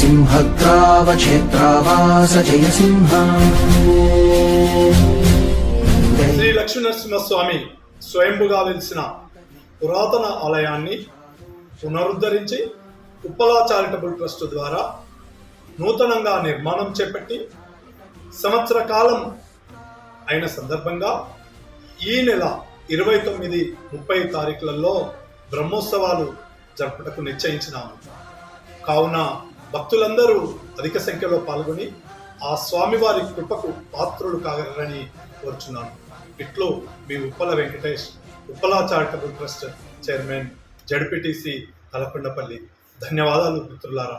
సింహగ్రావక్షేత్రావాస జయ సింహ శ్రీ లక్ష్మీనరసింహస్వామి స్వయంభుగా వెలిసిన పురాతన ఆలయాన్ని పునరుద్ధరించి ఉప్పలా చారిటబుల్ ట్రస్ట్ ద్వారా నూతనంగా నిర్మాణం చేపట్టి సంవత్సర కాలం అయిన సందర్భంగా ఈ నెల ఇరవై తొమ్మిది ముప్పై తారీఖులలో బ్రహ్మోత్సవాలు జరుపుటకు నిశ్చయించినాము. కావున భక్తులందరూ అధిక సంఖ్యలో పాల్గొని ఆ స్వామివారి కృపకు పాత్రులు కాగలరని కోరుచున్నాను. ఇట్లో మీ Uppala Venkatesh Uppala charitable trust chairman ZPTC Kalakondapalli ధన్యవాదాలు మిత్రులారా.